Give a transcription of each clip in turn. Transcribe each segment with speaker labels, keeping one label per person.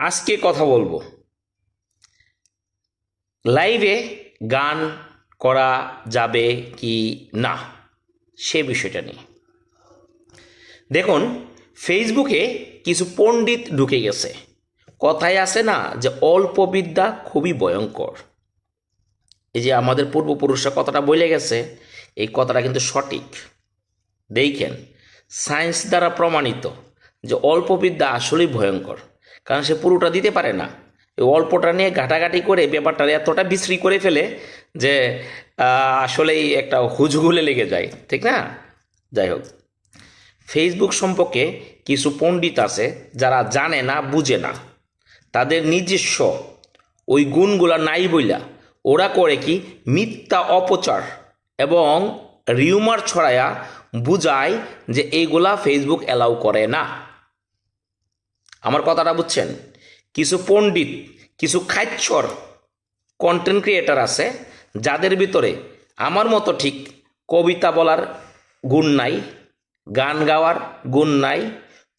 Speaker 1: আজকে কথা বলব। লাইভে গান করা যাবে কি না, সে বিষয়টা নিয়ে। দেখুন ফেসবুকে কিছু পণ্ডিত ঢুকে গেছে। কথায় আছে না যে, অল্প বিদ্যা খুবই ভয়ঙ্কর। এই যে আমাদের পূর্বপুরুষরা কথাটা বলে গেছে, এই কথাটা কিন্তু সঠিক। দেখেন, সায়েন্স দ্বারা প্রমাণিত যে, অল্প বিদ্যা আসলেই ভয়ঙ্কর। কারণ সে পুরোটা দিতে পারে না। অল্পটা নিয়ে ঘাটাঘাটি করে ব্যাপারটা এতটা বিশ্রী করে ফেলে যে আসলেই একটা হুজগুলে লেগে যায়, ঠিক না? যাই হোক। ফেসবুক সম্পর্কে কিছু পণ্ডিত আছে যারা জানে না, বুঝে না। তাদের নিজস্ব ওই গুণগুলা নাই বইলা। ওরা করে কি? মিথ্যা অপচার এবং রিউমার ছড়ায়া বুঝায় যে এইগুলা ফেসবুক অ্যালাউ করে না। আমার কথাটা বুঝছেন? কিছু পণ্ডিত, কিছু খাচ্ছর কন্টেন্ট ক্রিয়েটার আছে, যাদের ভিতরে আমার মতো ঠিক কবিতা বলার গুণ নাই, গান গাওয়ার গুণ নাই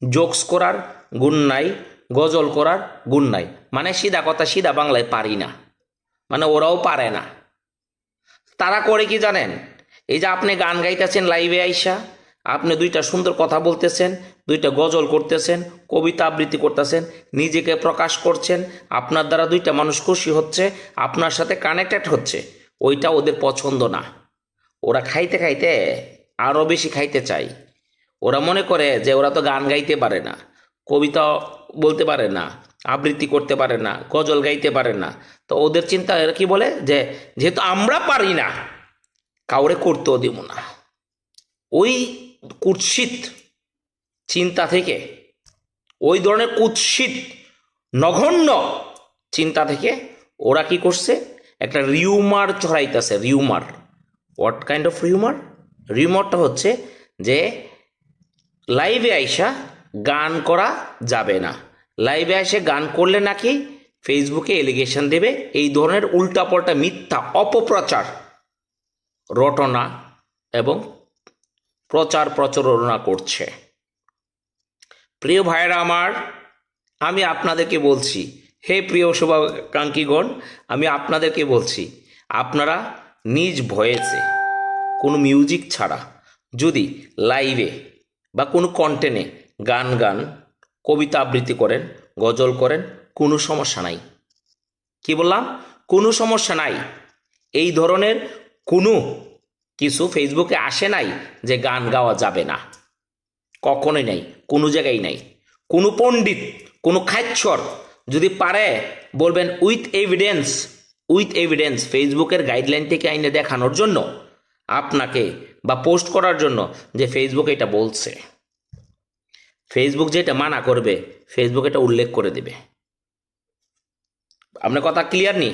Speaker 1: জোকস করার গুণ নাই, গজল করার গুণ নাই। মানে সিধা কথা সিধা বাংলায় পারি না। মানে ওরাও পারে না। তারা করে কি জানেন? এই যে আপনি গান গাইতেছেন লাইভে আইসা আপনি দুইটা সুন্দর কথা বলতেছেন, দুইটা গজল করতেছেন, কবিতা আবৃত্তি করতেছেন, নিজেকে প্রকাশ করছেন, আপনার দ্বারা দুইটা মানুষ খুশি হচ্ছে, আপনার সাথে কানেক্টেড হচ্ছে, ওইটা ওদের পছন্দ না। ওরা খাইতে খাইতে আরও বেশি খাইতে চায়। ওরা মনে করে যে ওরা তো গান গাইতে পারে না, কবিতা বলতে পারে না, আবৃত্তি করতে পারে না, গজল গাইতে পারে না। তো ওদের চিন্তা এরা কি বলে? যে যেহেতু আমরা পারি না, কাউরে করতেও দিব না। ওই কুৎসিত চিন্তা থেকে, ওই ধরনের কুৎসিত নগণ্য চিন্তা থেকে ওরা কি করছে? একটা rumour ছড়াইতেছে rumour. What kind of rumour? রিউমারটা হচ্ছে যে লাইভে আইসা গান করা যাবে না। লাইভে এসে গান করলে নাকি ফেসবুকে এলিগেশন দেবে, এই ধরনের উল্টাপাল্টা মিথ্যা, অপপ্রচার, রটনা এবং প্রচার প্রচারণা করছে। প্রিয় ভাইয়েরা আমার, আমি আপনাদেরকে বলছি, হে প্রিয় শুভাকাঙ্ক্ষীগণ, আমি আপনাদেরকে বলছি, আপনারা নিজ ভয়েসে কোনো মিউজিক ছাড়া যদি লাইভে বা কোনো কন্টেন্টে গান গান, কবিতা আবৃত্তি করেন, গজল করেন, কোনো সমস্যা নাই। কি বললাম? কোনো সমস্যা নাই। এই ধরনের কোনো কিছু ফেসবুকে আসে নাই যে গান গাওয়া যাবে না। কখনোই নাই, কোনো জায়গায় নাই। কোনো পণ্ডিত, কোনো খাচ্ছর যদি পারে বলবেন, উইথ এভিডেন্স উইথ এভিডেন্স, ফেসবুকের গাইডলাইন থেকে আইনে দেখানোর জন্য আপনাকে বা পোস্ট করার জন্য যে ফেসবুক এটা বলছে। ফেসবুক যেটা মানা করবে, ফেসবুক এটা উল্লেখ করে দেবে। আপনার কথা ক্লিয়ার নেই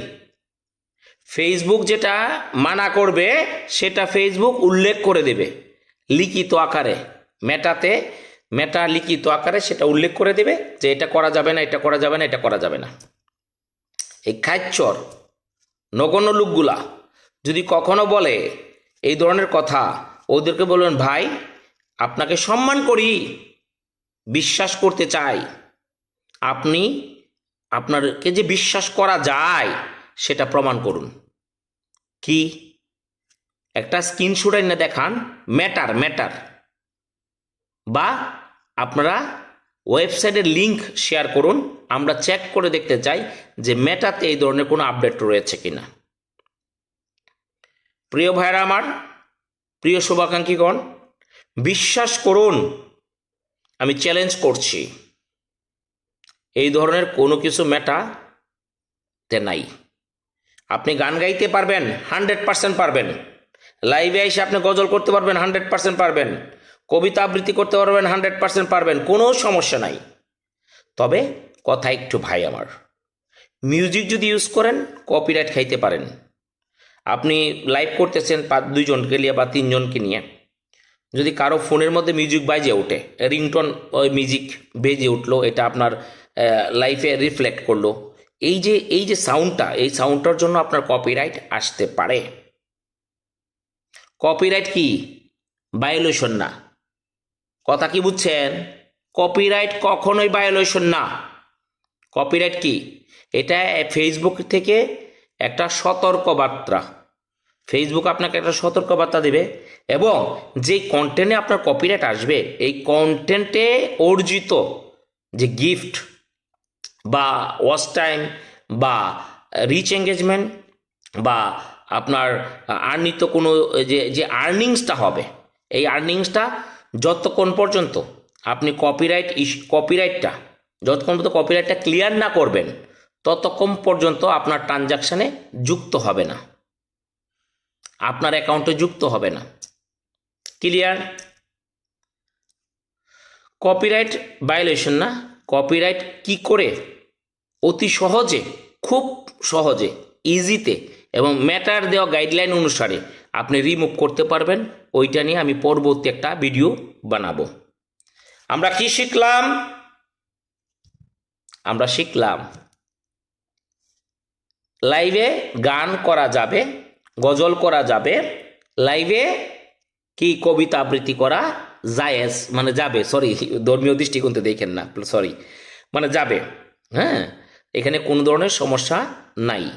Speaker 1: ফেসবুক যেটা মানা করবে, সেটা ফেসবুক উল্লেখ করে দেবে। লিখিত আকারে, মেটাতে, মেটা লিখিত আকারে সেটা উল্লেখ করে দেবে যে এটা করা যাবে না, এটা করা যাবে না, এটা করা যাবে না। এই খাচ্চর নগণ্য লোকগুলা যদি কখনো বলে এই ধরনের কথা, ওদেরকে বলবেন, ভাই, আপনাকে সম্মান করি, বিশ্বাস করতে চাই। আপনি, আপনারকে যে বিশ্বাস করা যায় সেটা প্রমাণ করুন। কি? একটা স্ক্রিনশট এনে দেখান, ম্যাটার ম্যাটার। বা আপনারা ওয়েবসাইটের লিংক শেয়ার করুন, আমরা চেক করে দেখতে চাই যে মেটাতে এই ধরনের কোনো আপডেট রয়েছে কিনা। প্রিয় ভাইরা আমার, প্রিয় শুভাকাঙ্ক্ষীগণ, বিশ্বাস করুন, আমি চ্যালেঞ্জ করছি। এই ধরনের কোনো কিছু মেটা তে নাই। আপনি গান গাইতে পারবেন, হান্ড্রেড পার্সেন্ট পারবেন। লাইভে এসে আপনি গজল করতে পারবেন, হান্ড্রেড পার্সেন্ট পারবেন। কবিতা আবৃত্তি করতে পারবেন, হান্ড্রেড পারসেন্ট পারবেন। কোনো সমস্যা নাই। তবে কথা একটু ভাই আমার। মিউজিক যদি ইউজ করেন, কপিরাইট খাইতে পারেন। আপনি লাইভ করতেছেন পাঁচ দুইজনকে নিয়ে বা তিনজনকে নিয়ে। যদি কারও ফোনের মধ্যে মিউজিক বাজে ওঠে, রিংটোন ওই মিউজিক বেজে উঠল, এটা আপনার লাইফে রিফ্লেক্ট করল। এই যে এই যে সাউন্ডটা এই সাউন্ডটার জন্য আপনার কপিরাইট আসতে পারে। কপিরাইট কি? বায়োলেশন না। কথা কি বুঝছেন? কপিরাইট কখনোই বায়োলেশন না। কপিরাইট কি? এটা ফেসবুক থেকে একটা সতর্ক বার্তা ফেসবুক আপনাকে একটা সতর্ক বার্তা দেবে এবং যে কন্টেন্টে আপনার কপিরাইট আসবে, এই কন্টেন্টে অর্জিত যে গিফট বা ওয়াচ টাইম বা রিচ এঙ্গেজমেন্ট বা আপনার আর্নিত কোনো, যে যে আর্নিংসটা হবে, এই আর্নিংসটা যতক্ষণ পর্যন্ত আপনি কপিরাইট ইস কপিরাইটটা যতক্ষণ পর্যন্ত কপিরাইটটা ক্লিয়ার না করবেন, ততক্ষণ পর্যন্ত আপনার ট্রানজাকশানে যুক্ত হবে না। আপনার অ্যাকাউন্টে যুক্ত হবে না। ক্লিয়ার কপিরাইট ভায়োলেশন না। কপিরাইট কি করে অতি সহজে, খুব সহজে ইজিতে এবং ম্যাটার দেওয়া গাইডলাইন অনুসারে আপনি রিমুভ করতে পারবেন। ওইটা নিয়ে আমি পরবর্তী একটা ভিডিও বানাবো। আমরা কি শিখলাম? আমরা শিখলাম। লাইভে গান করা যাবে, গজল করা যাবে। লাইভে কি কবিতা আবৃত্তি করা জায়েজ মানে যাবে সরি ধর্মীয় দৃষ্টিকোণ দেখেন না সরি মানে যাবে হ্যাঁ? এখানে কোনো ধরনের সমস্যা নাই।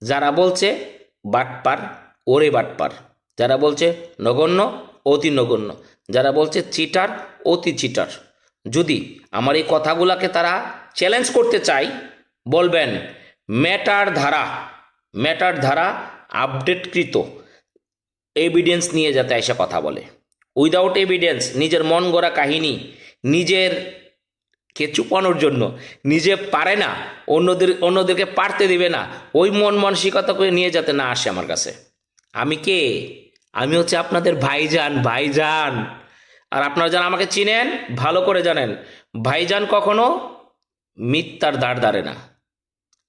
Speaker 1: যারা বলছে বাটপার, ওরে বাটপার। যারা বলছে নগণ্য, অতি নগণ্য। যারা বলছে চিটার, অতি চিটার। যদি আমার এই কথাগুলোকে তারা চ্যালেঞ্জ করতে চায়, বলবেন, ম্যাটার ধারা ম্যাটার ধারা আপডেটকৃত। এভিডেন্স নিয়ে যাতে এসে কথা বলে। উইদাউট এভিডেন্স নিজের মন গড়া কাহিনী, নিজের কে চুপানোর জন্য। নিজে পারে না, অন্যদের, অন্যদেরকে পারতে দিবে না। ওই মন মানসিকতা করে নিয়ে যাতে না আসে আমার কাছে। আমি কে? আমি হচ্ছে আপনাদের ভাইজান ভাইজান। আর আপনারা যারা আমাকে চিনেন, ভালো করে জানেন, ভাইজান কখনো মিথ্যার দাঁড় দাঁড়ে না।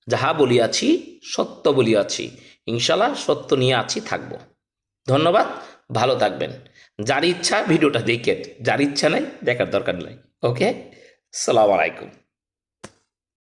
Speaker 1: যাহা বলিয়াছি, সত্য বলিয়াছি ইনশাল্লাহ সত্য নিয়ে আছি, থাকব। ধন্যবাদ, ভালো থাকবেন। যার ইচ্ছা, ভিডিওটা দেখেন। যার ইচ্ছা নাই, দেখার দরকার নাই। ওকে? সালাম আলাইকুম।